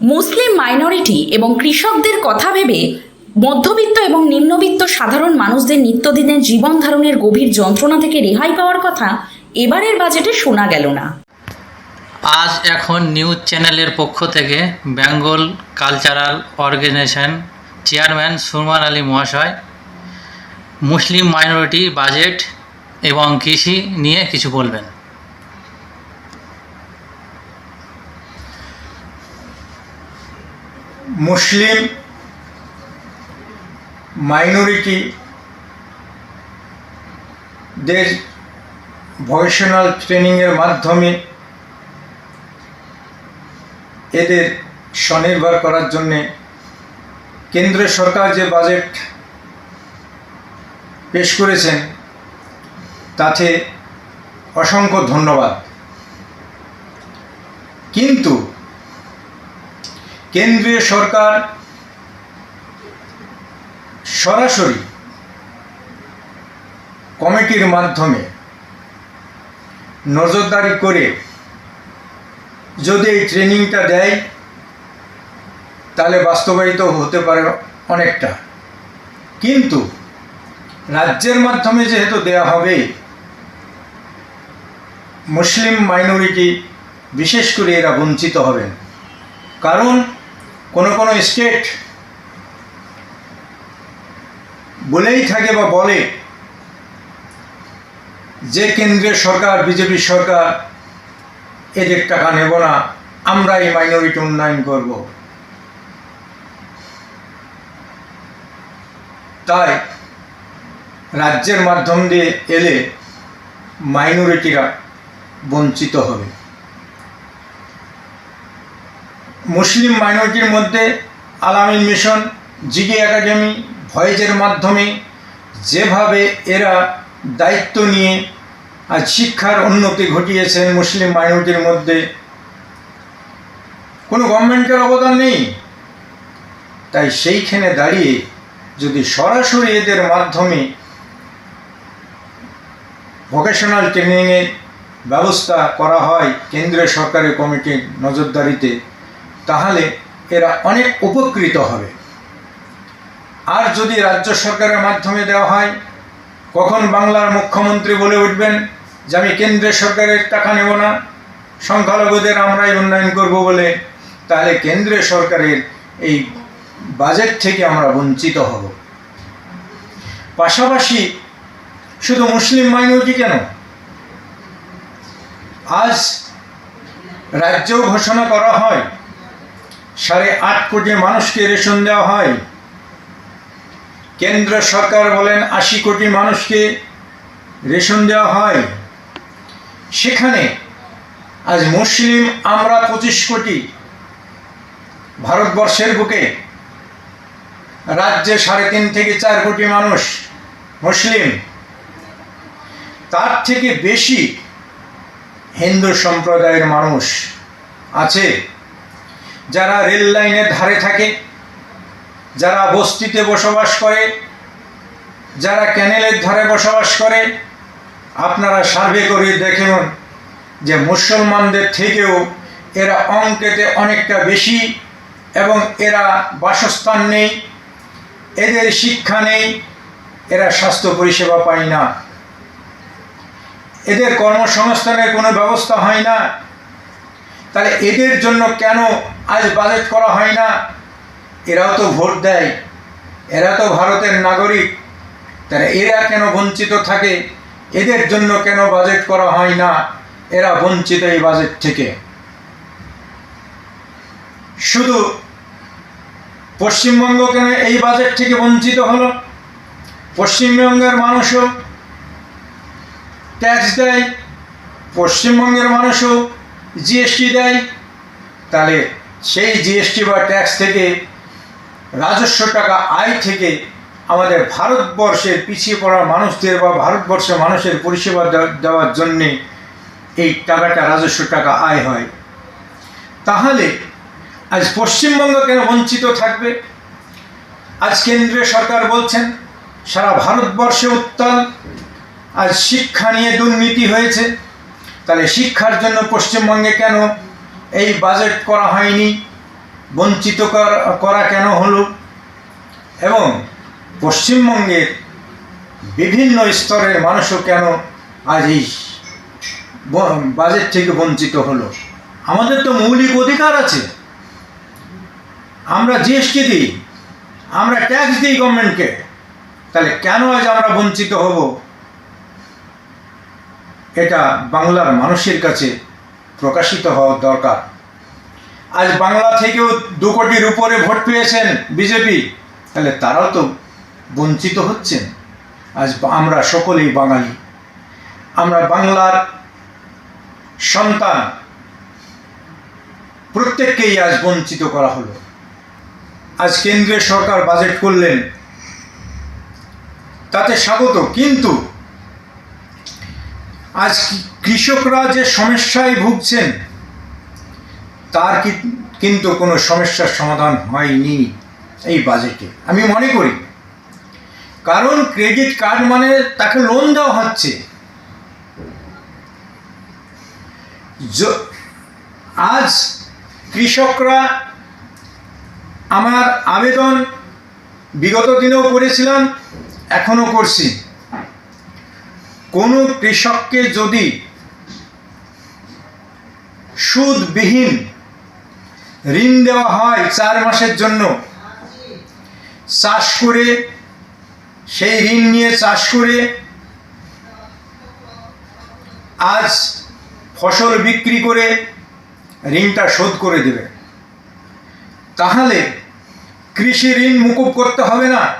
মুসলিম minority এবং কৃষকদের কথা ভেবে মধ্যবিত্ত এবং নিম্নবিত্ত সাধারণ মানুষদের নিত্যদিনের জীবন ধারণের গভীর যন্ত্রণা থেকে রেহাই পাওয়ার কথা এবারের বাজেটে শোনা গেল না। আজ এখন নিউজ চ্যানেলের পক্ষ থেকে Bengal cultural organisation chairman Surman Ali মহাশয়, মুসলিম মাইনরিটি বাজেট এবং কৃষি নিয়ে কিছু বলবেন। মুসলিম মাইনরিটি দের ভকেশনাল ট্রেনিংয়ের মাধ্যমে এদের স্বনির্ভর করার জন্যে কেন্দ্র সরকার যে বাজেট পেশ করেছেন, তাতে অসংখ্য ধন্যবাদ। কিন্তু কেন্দ্রীয় সরকার সরাসরি কমিটির মাধ্যমে নজরদারি করে যদি এই ট্রেনিংটা দেয়, তাহলে বাস্তবায়িত হতে পারে অনেকটা। কিন্তু রাজ্যের মাধ্যমে যেহেতু দেয়া হবে, মুসলিম মাইনরিটি বিশেষ করে এরা বঞ্চিত হবেন। কারণ কোনো কোনো স্টেট বলেই থাকে বা বলে যে কেন্দ্রের সরকার, বিজেপি সরকার এদের টাকা নেব না আমরা এই মাইনরিটি উন্নয়ন করব। তাই রাজ্যের মাধ্যম দিয়ে এলে মাইনরিটিরা বঞ্চিত হবে। মুসলিম মাইনরিটির মধ্যে আলামিন মিশন, জিগি একাডেমি, ভয়েজের মাধ্যমে যেভাবে এরা দায়িত্ব নিয়ে আজ শিক্ষার উন্নতি ঘটিয়েছেন মুসলিম মাইনরিটির মধ্যে, কোনো গভর্নমেন্টের অবদান নেই। তাই সেইখানে দাঁড়িয়ে যদি সরাসরি এদের মাধ্যমে ভোকেশনাল ট্রেনিংয়ের ব্যবস্থা করা হয়, কেন্দ্রীয় সরকারের কমিটির নজরদারিতে তাহলে এরা অনেক উপকৃত হবে। আর যদি রাজ্য সরকারের মাধ্যমে দেওয়া হয়, কখন বাংলার মুখ্যমন্ত্রী বলে উঠবেন যে, আমি কেন্দ্রের সরকারের টাকা নেব না, সংখ্যালঘুদের আমরাই উন্নয়ন করব বলে, তাহলে কেন্দ্রীয় সরকারের এই বাজেট থেকে আমরা বঞ্চিত হব। পাশাপাশি শুধু মুসলিম মাইনরিটি কেন? আজ রাজ্যেও ঘোষণা করা হয় সাড়ে আট কোটি মানুষকে রেশন দেওয়া হয়। কেন্দ্র সরকার বলেন আশি কোটি মানুষকে রেশন দেওয়া হয়। সেখানে আজ মুসলিম আমরা পঁচিশ কোটি ভারতবর্ষের বুকে রাজ্যে সাড়ে তিন থেকে চার কোটি মানুষ মুসলিম। তার থেকে বেশি হিন্দু সম্প্রদায়ের মানুষ আছে। যারা রেল লাইনের ধারে থাকে, যারা বস্তিতে বসবাস করে, যারা ক্যানেলের ধারে বসবাস করে, আপনারা সার্ভে করে দেখুন যে মুসলমানদের থেকেও এরা অঙ্কেতে অনেকটা বেশি এবং এরা বাসস্থান নেই, এদের শিক্ষা নেই, এরা স্বাস্থ্য পরিষেবা পায় না। এদের কর্মসংস্থানের কোনো ব্যবস্থা হয় না। তাহলে এদের জন্য কেন আজ বাজেট করা হয় না। এরাও তো ভোট দেয়। এরা তো ভারতের নাগরিক। তাহলে এরা কেন বঞ্চিত থাকে? এদের জন্য কেন বাজেট করা হয় না? এরা বঞ্চিত এই বাজেট থেকে। শুধু পশ্চিমবঙ্গ কেন এই বাজেট থেকে বঞ্চিত হলো? পশ্চিমবঙ্গের মানুষও ট্যাক্স দেয়। পশ্চিমবঙ্গের মানুষও জিএসটি দেয়। তাহলে সেই জিএসটি বা ট্যাক্স থেকে রাজস্ব টাকা আয় থেকে আমাদের ভারতবর্ষের পিছিয়ে পড়া মানুষদের বা ভারতবর্ষের মানুষের পরিষেবা দেওয়া- দেওয়ার জন্যে এই টাকাটা, রাজস্ব টাকা আয় হয়। তাহলে আজ পশ্চিমবঙ্গ কেন বঞ্চিত থাকবে? আজ কেন্দ্রীয় সরকার বলছেন, সারা ভারতবর্ষে উত্তাল, আজ শিক্ষা নিয়ে দুর্নীতি হয়েছে। তাহলে শিক্ষার জন্য পশ্চিমবঙ্গে কেন এই বাজেট করা হয়নি, বঞ্চিত কর- কেন হলো? এবং পশ্চিমবঙ্গের বিভিন্ন স্তরের মানুষও কেন আজ এই বাজেট থেকে বঞ্চিত হলো? আমাদের তো মৌলিক অধিকার আছে। আমরা জিএসটি দিই, আমরা ট্যাক্স দিই গভর্নমেন্টকে তাহলে কেন আজ আমরা বঞ্চিত হব? এটা বাংলার মানুষের কাছে প্রকাশিত হওয়া দরকার। আজ বাংলা থেকেও দু কোটির উপরে ভোট পেয়েছেন বিজেপি। তাহলে তারাও তো বঞ্চিত হচ্ছেন। আজ আমরা সকলেই বাঙালি। আমরা বাংলার সন্তান। প্রত্যেককেই আজ বঞ্চিত করা হলো। আজ কেন্দ্রীয় সরকার বাজেট করলেন। তাতে স্বাগত। কিন্তু আজ কৃষকরা যে সমস্যায় ভুগছেন, তার কিন্তু কোনো সমস্যার সমাধান হয়নি এই বাজেটে। আমি মনে করি, কারণ ক্রেডিট কার্ড মানে তাকে লোন দেওয়া হচ্ছে। আজ কৃষকরা আমার আবেদন বিগত দিনেও করেছিলাম, এখনও করছি। কোনো কৃষককে যদি সুদবিহীন ঋণ দেওয়া হয় চার মাসের জন্য। চাষ করে, সেই ঋণ নিয়ে চাষ করে আজ ফসল বিক্রি করে ঋণটা শোধ করে দেবে। তাহলে কৃষি ঋণ মুকুব করতে হবে না।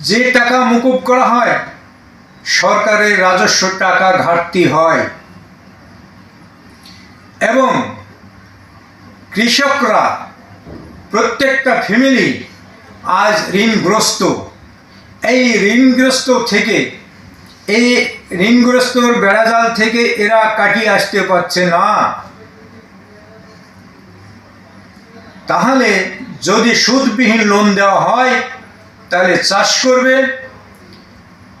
যে টাকা মুকুব করা হয়, সরকারের রাজস্ব টাকা ঘাটতি হয়। এবং কৃষকরা প্রত্যেকটা ফ্যামিলি আজ ঋণগ্রস্ত। এই ঋণগ্রস্ত থেকে, এই ঋণগ্রস্তর বেড়াজাল থেকে এরা কাটিয়ে আসতে পারছে না। তাহলে যদি সুদবিহীন লোন দেওয়া হয়, তাহলে চাষ করবে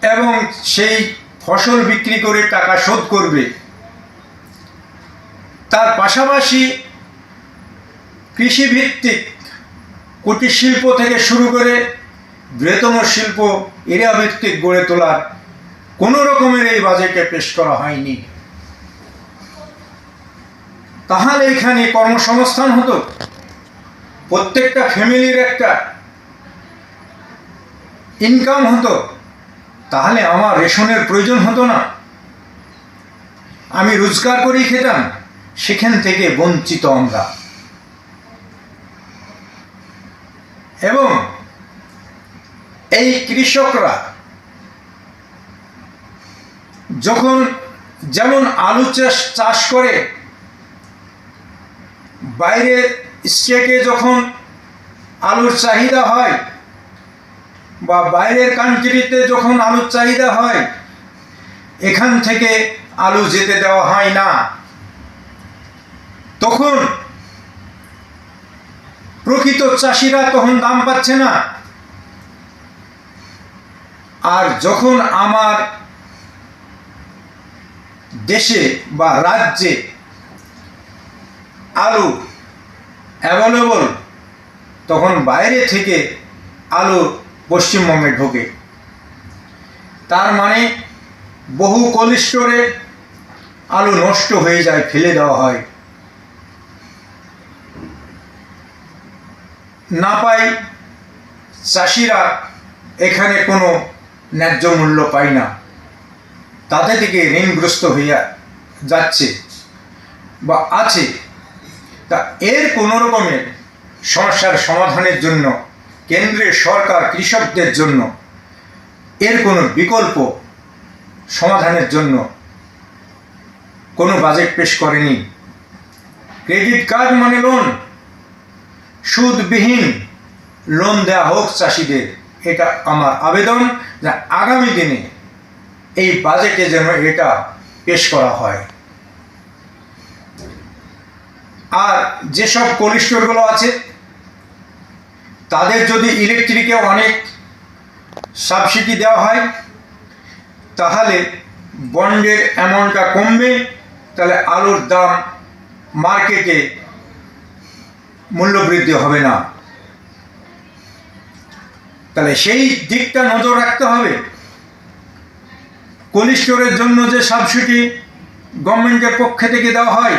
এবং সেই ফসল বিক্রি করে টাকা শোধ করবে। তার পাশাপাশি কৃষিভিত্তিক কুটির শিল্প থেকে শুরু করে বৃহত্তম শিল্প এরিয়া ভিত্তিক গড়ে তোলার কোনো রকমের এই বাজেটে পেশ করা হয়নি। তাহলে এখানে কর্মসংস্থান হতো? প্রত্যেকটা ফ্যামিলির একটা ইনকাম হতো? তাহলে আমার রেশনের প্রয়োজন হতো না। আমি রোজগার করেই খেতাম। সেখান থেকে বঞ্চিত আমরা। এবং এই কৃষকরা যখন যেমন আলু চাষ চাষ করে, বাইরে স্টেটে যখন আলুর চাহিদা হয় বা বাইরের কান্ট্রিতে যখন আলুর চাহিদা হয়, এখান থেকে আলু যেতে দেওয়া হয় না। তখন প্রকৃত চাষিরা তখন দাম পাচ্ছে না। আর যখন আমার দেশে বা রাজ্যে আলু অ্যাভেলেবল তখন বাইরে থেকে আলু পশ্চিমবঙ্গে ঢোকে। তার মানে বহু কোল্ড স্টোরে আলু নষ্ট হয়ে যায়, ফেলে দেওয়া হয়। না পাই, চাষিরা এখানে কোনো ন্যায্য মূল্য পায় না। তাতে থেকে ঋণগ্রস্ত হইয়া যাচ্ছে বা আছে। তা এর কোনো রকমের সমস্যার সমাধানের জন্য, কেন্দ্রের সরকার কৃষকদের জন্য এর কোনো বিকল্প সমাধানের জন্য কোনো বাজেট পেশ করেনি। ক্রেডিট কার্ড মানে লোন। সুদবিহীন লোন দেওয়া হোক চাষিদের, এটা আমার আবেদন যে আগামী দিনে এই বাজেটে যেন এটা পেশ করা হয়। আর যেসব কোল্ড আছে, তাদের যদি ইলেকট্রিকে অনেক সাবসিডি দেওয়া হয়, তাহলে বন্ডের অ্যামাউন্টটা কমবে, তাহলে আলুর দাম মার্কেটে মূল্যবৃদ্ধি হবে না। তাহলে সেই দিকটা নজর রাখতে হবে। কোল্ড জন্য যে সাবসিডি গভর্নমেন্টের পক্ষে থেকে দেওয়া হয়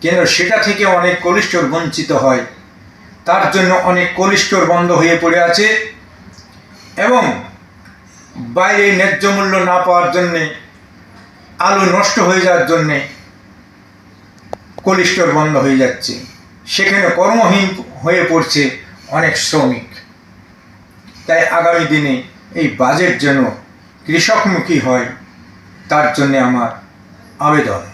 কেন সেটা থেকে অনেক কোল্ড স্টোর বঞ্চিত হয়। তার জন্য অনেক কোল্ড স্টোর বন্ধ হয়ে পড়ে আছে এবং বাইরে ন্যায্য মূল্য না পাওয়ার জন্যে, আলু নষ্ট হয়ে যাওয়ার জন্যে কোল্ড স্টোর বন্ধ হয়ে যাচ্ছে। সেখানে কর্মহীন হয়ে পড়ছে অনেক শ্রমিক। তাই আগামী দিনে এই বাজেট যেন কৃষকমুখী হয়, তার জন্যে আমার আবেদন।